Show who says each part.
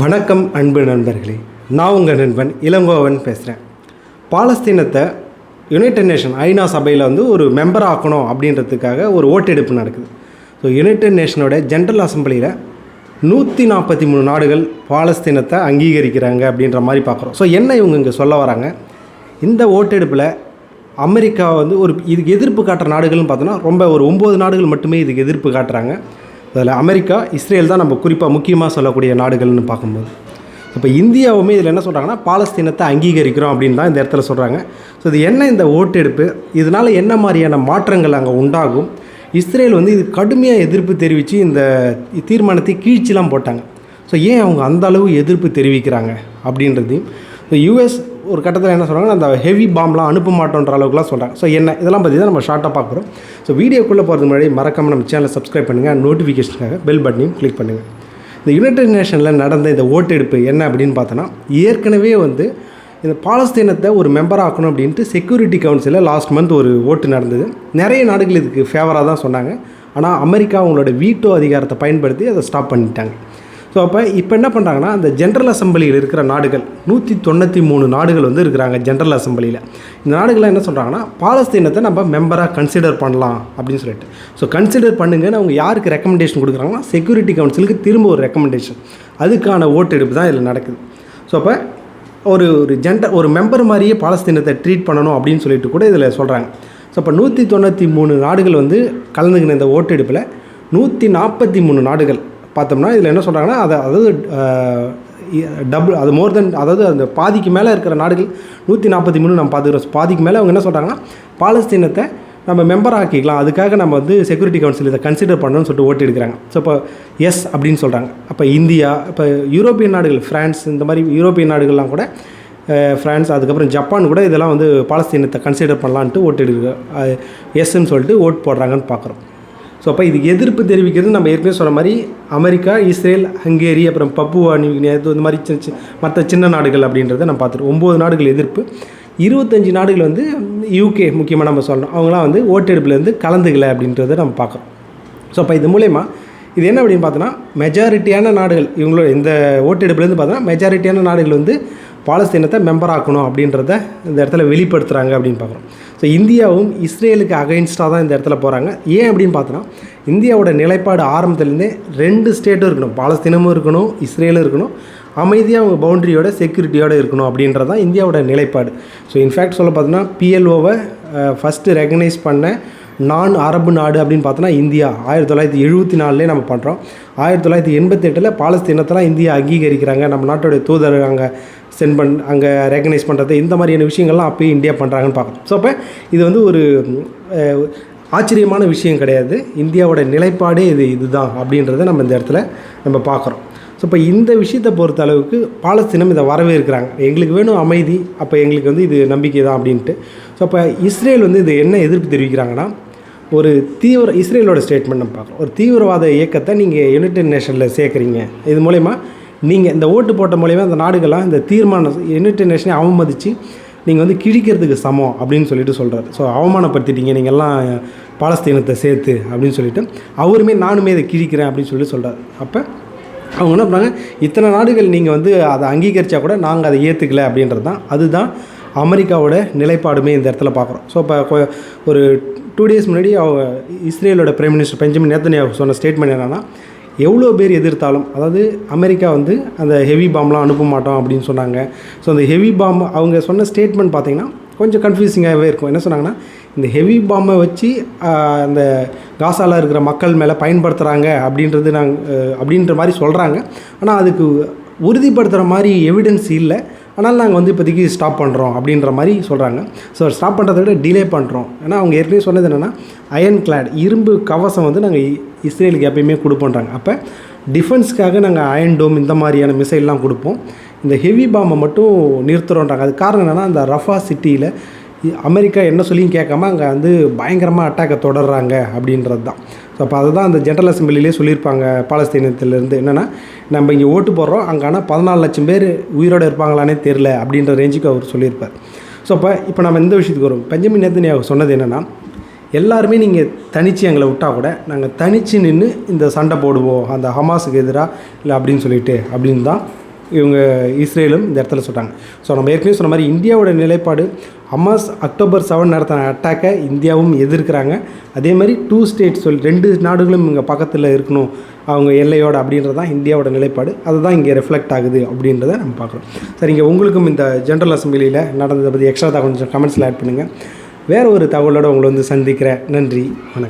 Speaker 1: வணக்கம் அன்பு நண்பர்களே. நான் உங்கள் நண்பன் இளங்கோவன் பேசுகிறேன் பாலஸ்தீனத்தை யுனைடெட் நேஷன் ஐநா சபையில் வந்து ஒரு மெம்பர் ஆக்கணும் அப்படின்றதுக்காக ஒரு ஓட்டெடுப்பு நடக்குது. ஸோ யுனைடெட் நேஷனோட ஜென்ரல் அசம்பிளியில் நூற்றி நாற்பத்தி மூணு நாடுகள் பாலஸ்தீனத்தை அங்கீகரிக்கிறாங்க அப்படின்ற மாதிரி பார்க்குறோம். ஸோ என்ன இவங்க இங்கே சொல்ல வராங்க? இந்த ஓட்டெடுப்பில் அமெரிக்கா வந்து ஒரு இதுக்கு எதிர்ப்பு காட்டுற நாடுகள்னு பார்த்தோன்னா ரொம்ப ஒரு ஒம்பது நாடுகள் மட்டுமே இதுக்கு எதிர்ப்பு காட்டுறாங்க. அதில் அமெரிக்கா இஸ்ரேல் தான் நம்ம குறிப்பாக முக்கியமாக சொல்லக்கூடிய நாடுகள்னு பார்க்கும்போது. இப்போ இந்தியாவுமே இதில் என்ன சொல்கிறாங்கன்னா பாலஸ்தீனத்தை அங்கீகரிக்கிறோம் அப்படின்னு தான் இந்த இடத்துல சொல்கிறாங்க ஸோ இது என்ன இந்த ஓட்டெடுப்பு? இதனால் என்ன மாதிரியான மாற்றங்கள் அங்கே உண்டாகும்? இஸ்ரேல் வந்து இது கடுமையாக எதிர்ப்பு தெரிவித்து இந்த தீர்மானத்தை கீழ்ச்சிலாம் போட்டாங்க. ஸோ ஏன் அவங்க அந்த அளவு எதிர்ப்பு தெரிவிக்கிறாங்க அப்படின்றதையும் ஸோ யூஎஸ் ஒரு கட்டத்தில் என்ன சொல்கிறாங்கன்னா அந்த ஹெவி பாம்லாம் அனுப்ப மாட்டோன்ற அளவுக்குலாம் சொல்கிறாங்க ஸோ என்ன இதெல்லாம் பற்றி தான் நம்ம ஷார்ட்டாக பார்க்குறோம் ஸோ வீடியோக்குள்ளே போகிறது முன்னாடி மறக்காமல் நம்ம சேனலை சப்ஸ்கிரைப் பண்ணுங்கள் நோட்டிஃபிகேஷனுக்காக பெல் பட்டனையும் கிளிக் பண்ணுங்கள் இந்த யுனைடெட் நேஷனில் நடந்த இந்த ஓட்டெடுப்பு என்ன அப்படின்னு பார்த்தோன்னா ஏற்கனவே வந்து இந்த பாலஸ்தீனத்தை ஒரு மெம்பர் ஆக்கணும் அப்படின்ட்டு செக்யூரிட்டி கவுன்சிலில் லாஸ்ட் மந்த் ஒரு ஓட்டு நடந்தது. நிறைய நாடுகள் இதுக்கு ஃபேவராக தான் சொன்னாங்க. ஆனால் அமெரிக்கா அவங்களோட வீட்டோ அதிகாரத்தை பயன்படுத்தி அதை ஸ்டாப் பண்ணிட்டாங்க. ஸோ அப்போ இப்போ என்ன பண்ணுறாங்கன்னா அந்த ஜென்ரல் அசம்பிளியில் இருக்கிற நாடுகள் நூற்றி தொண்ணூற்றி மூணு நாடுகள் வந்து இருக்கிறாங்க ஜென்ரல் அசம்பிளியில் இந்த நாடுகள்லாம் என்ன சொல்கிறாங்கன்னா பாலஸ்தீனத்தை நம்ம மெம்பராக கன்சிடர் பண்ணலாம் அப்படின்னு சொல்லிட்டு. ஸோ கன்சிடர் பண்ணுங்கன்னு அவங்க யாருக்கு ரெக்கமெண்டேஷன் கொடுக்குறாங்கன்னா செக்யூரிட்டி கவுன்சிலுக்கு திரும்ப ஒரு ரெக்கமெண்டேஷன் அதுக்கான ஓட்டெடுப்பு தான் இதில் நடக்குது. ஸோ அப்போ ஒரு ஒரு ஜென்டர் ஒரு மெம்பர் மாதிரியே பாலஸ்தீனத்தை ட்ரீட் பண்ணணும் அப்படின்னு சொல்லிட்டு கூட இதில் சொல்கிறாங்க ஸோ அப்போ நூற்றி தொண்ணூற்றி மூணு நாடுகள் வந்து கலந்துக்கின இந்த ஓட்டெடுப்பில் நூற்றி நாற்பத்தி மூணு நாடுகள் பார்த்தோம்னா இதில் என்ன சொல்கிறாங்கன்னா அதை அதாவது டபுள் அது மோர் தென் அதாவது அந்த பாதிக்கு மேலே இருக்கிற நாடுகள் நூற்றி நாற்பத்தி மூணு நம்ம பார்த்துக்கிறோம். பாதிக்கு மேலே அவங்க என்ன சொல்கிறாங்கன்னா பாலஸ்தீனத்தை நம்ம மெம்பர் ஆக்கிக்கலாம். அதுக்காக நம்ம வந்து செக்யூரிட்டி கவுன்சில் இதை கன்சிடர் பண்ணணும்னு சொல்லிட்டு ஓட்டு எடுக்கிறாங்க. ஸோ இப்போ எஸ் அப்படின்னு சொல்கிறாங்க அப்போ இந்தியா இப்போ யூரோப்பியன் நாடுகள் ஃப்ரான்ஸ் இந்த மாதிரி யூரோப்பியன் நாடுகள்லாம் கூட ஃப்ரான்ஸ் அதுக்கப்புறம் ஜப்பான் கூட இதெல்லாம் வந்து பாலஸ்தீனத்தை கன்சிடர் பண்ணலான்ட்டு ஓட்டு எடுக்க எஸ்ன்னு சொல்லிட்டு ஓட் போடுறாங்கன்னு பார்க்குறோம். ஸோ அப்போ இதுக்கு எதிர்ப்பு தெரிவிக்கிறது நம்ம ஏற்கனவே சொன்ன மாதிரி அமெரிக்கா இஸ்ரேல் ஹங்கேரி அப்புறம் பப்புவா நியூகினியா இந்த மாதிரி சின்ன சின்ன மற்ற சின்ன நாடுகள் அப்படின்றத நம்ம பார்த்துருவோம் ஒம்பது நாடுகள் எதிர்ப்பு. இருபத்தஞ்சி நாடுகள் வந்து யூகே முக்கியமாக நம்ம சொல்லணும். அவங்களாம் வந்து ஓட்டெடுப்புலேருந்து கலந்துக்கல அப்படின்றத நம்ம பார்க்குறோம். ஸோ அப்போ இது மூலயமா இது என்ன அப்படின்னு பார்த்தோன்னா மெஜாரிட்டியான நாடுகள் இவங்களோட இந்த ஓட்டெடுப்புலேருந்து பார்த்தோன்னா மெஜாரிட்டியான நாடுகள் வந்து பாலஸ்தீனத்தை மெம்பர் ஆக்கணும் அப்படின்றத இந்த இடத்துல வெளிப்படுத்துகிறாங்க அப்படின்னு பார்க்குறோம். ஸோ இந்தியாவும் இஸ்ரேலுக்கு அகைன்ஸ்டாக தான் இந்த இடத்துல போகிறாங்க ஏன் அப்படின்னு பார்த்தோன்னா இந்தியாவோட நிலைப்பாடு ஆரம்பத்துலேருந்தே ரெண்டு ஸ்டேட்டும் இருக்கணும். பாலஸ்தீனமும் இருக்கணும் இஸ்ரேலும் இருக்கணும். அமைதியாக அவங்க பவுண்டரியோட செக்யூரிட்டியோடு இருக்கணும் அப்படின்றது தான் இந்தியாவோட நிலைப்பாடு. ஸோ இன்ஃபேக்ட் சொல்ல பார்த்தோன்னா பிஎல்ஓவை ஃபஸ்ட்டு ரெகனைஸ் பண்ண நான் அரபு நாடு அப்படின்னு பார்த்தோன்னா இந்தியா. ஆயிரத்தி தொள்ளாயிரத்தி எழுபத்தி நாலுலேயே நம்ம பண்ணுறோம் ஆயிரத்தி தொள்ளாயிரத்தி எண்பத்தெட்டில் பாலஸ்தீனத்தெல்லாம் இந்தியா அங்கீகரிக்கிறாங்க. நம்ம நாட்டோடைய தூதர் அங்கே சென்ட் பண் அங்கே ரெகனைஸ் பண்ணுறது இந்த மாதிரியான விஷயங்கள்லாம் அப்போயே இந்தியா பண்ணுறாங்கன்னு பார்க்கணும். ஸோ அப்போ இது வந்து ஒரு ஆச்சரியமான விஷயம் கிடையாது. இந்தியாவோட நிலைப்பாடே இது இதுதான் அப்படின்றத நம்ம இந்த இடத்துல நம்ம பார்க்குறோம். ஸோ இப்போ இந்த விஷயத்தை பொறுத்த அளவுக்கு பாலஸ்தீனம் இதை வரவேற்கிறாங்க. எங்களுக்கு வேணும் அமைதி அப்போ எங்களுக்கு வந்து இது நம்பிக்கை தான் அப்படின்ட்டு. ஸோ அப்போ இஸ்ரேல் வந்து இது என்ன எதிர்ப்பு தெரிவிக்கிறாங்கன்னா ஒரு தீவிர இஸ்ரேலோட ஸ்டேட்மெண்ட் நம்ம பார்க்குறோம். ஒரு தீவிரவாத இயக்கத்தை நீங்கள் யுனைடெட் நேஷனில் சேர்க்குறீங்க. இது மூலயமா நீங்கள் இந்த ஓட்டு போட்ட மூலயமா அந்த நாடுகள்லாம் இந்த தீர்மானம் யுனைடெட் நேஷனை அவமதித்து நீங்கள் வந்து கிழிக்கிறதுக்கு சமம் அப்படின்னு சொல்லிட்டு சொல்கிறார் ஸோ அவமானப்படுத்திட்டீங்க. நீங்கள்லாம் பாலஸ்தீனத்தை சேர்த்து அப்படின்னு சொல்லிட்டு அவருமே நானுமே இதை கிழிக்கிறேன் அப்படின்னு சொல்லிட்டு சொல்கிறார் அப்போ அவங்க என்ன பண்ணாங்க இத்தனை நாடுகள் நீங்கள் வந்து அதை அங்கீகரித்தா கூட நாங்கள் அதை ஏற்றுக்கல அப்படின்றது தான். அதுதான் அமெரிக்காவோட நிலைப்பாடுமே இந்த இடத்துல பார்க்குறோம். ஸோ இப்போ ஒரு டூ டேஸ் முன்னாடி அவங்க இஸ்ரேலோட பிரைம் மினிஸ்டர் பெஞ்சமின் நேத்தனியாக சொன்ன ஸ்டேட்மெண்ட் என்னென்னா எவ்வளோ பேர் எதிர்த்தாலும் அதாவது அமெரிக்கா வந்து அந்த ஹெவி பாம்லாம் அனுப்ப மாட்டோம் அப்படின்னு சொன்னாங்க. ஸோ அந்த ஹெவி பாம் அவங்க சொன்ன ஸ்டேட்மெண்ட் பார்த்தீங்கன்னா கொஞ்சம் கன்ஃபியூசிங்காகவே இருக்கும். என்ன சொன்னாங்கன்னா இந்த ஹெவி பாம்பை வச்சு அந்த காசாவில் இருக்கிற மக்கள் மேலே பயன்படுத்துகிறாங்க அப்படின்றது நாங்கள் அப்படின்ற மாதிரி சொல்கிறாங்க ஆனால் அதுக்கு உறுதிப்படுத்துகிற மாதிரி எவிடன்ஸ் இல்லை. ஆனால் நாங்கள் வந்து இப்போதைக்கு ஸ்டாப் பண்ணுறோம் அப்படின்ற மாதிரி சொல்கிறாங்க ஸோ ஸ்டாப் பண்ணுறத விட டிலே பண்ணுறோம் ஏன்னா அவங்க ஏற்கனவே சொன்னது என்னென்னா அயன் கிளாட் இரும்பு கவசம் வந்து நாங்கள் இஸ்ரேலுக்கு எப்பயுமே கொடுப்போன்றாங்க. அப்போ டிஃபென்ஸ்க்காக நாங்கள் அயன் டோம் இந்த மாதிரியான மிசைல்லாம் கொடுப்போம். இந்த ஹெவி பாம்பை மட்டும் நிறுத்துகிறோன்றாங்க அது காரணம் என்னென்னா அந்த ரஃபா சிட்டியில் அமெரிக்கா என்ன சொல்லியும் கேட்காம அங்கே வந்து பயங்கரமாக அட்டாக்கை தொடர்றாங்க அப்படின்றது தான் ஸோ அப்போ அதுதான் அந்த ஜென்ரல் அசம்பிளிலே சொல்லியிருப்பாங்க பாலஸ்தீனத்திலேருந்து. என்னென்னா நம்ம இங்கே ஓட்டு போடுறோம் அங்கே ஆனால் பதினாலு லட்சம் பேர் உயிரோடு இருப்பாங்களானே தெரில அப்படின்ற ரேஞ்சுக்கு அவர் சொல்லியிருப்பார். ஸோ அப்போ இப்போ நம்ம இந்த விஷயத்துக்கு வரும் பெஞ்சமின் நேத்தனியாக சொன்னது என்னென்னா எல்லாருமே நீங்கள் தனிச்சு எங்களை விட்டால் கூட நாங்கள் தனிச்சு நின்று இந்த சண்டை போடுவோம் அந்த ஹமாஸுக்கு எதிராக இல்லை அப்படின்னு சொல்லிட்டு அப்படின்னு தான் இவங்க இஸ்ரேலும் இந்த இடத்துல சொல்கிறாங்க ஸோ நம்ம ஏற்கனவே சொன்ன மாதிரி இந்தியாவோட நிலைப்பாடு ஹமாஸ் அக்டோபர் செவன் நடத்தின அட்டாக்கை இந்தியாவும் எதிர்க்கிறாங்க. அதே மாதிரி டூ ஸ்டேட் சொல் ரெண்டு நாடுகளும் இங்கே பக்கத்தில் இருக்கணும் அவங்க எல்லையோட அப்படின்றது தான் இந்தியாவோட நிலைப்பாடு. அதுதான் இங்கே ரெஃப்ளெக்ட் ஆகுது அப்படின்றத நம்ம பார்க்குறோம். சரிங்க உங்களுக்கும் இந்த ஜென்ரல் அசம்பிளியில் நடந்ததை பற்றி எக்ஸ்ட்ரா கொஞ்சம் கமெண்ட்ஸில் ஆட் பண்ணுங்கள் வேறு ஒரு தகவலோடு உங்களை வந்து சந்திக்கிறேன். நன்றி வணக்கம்.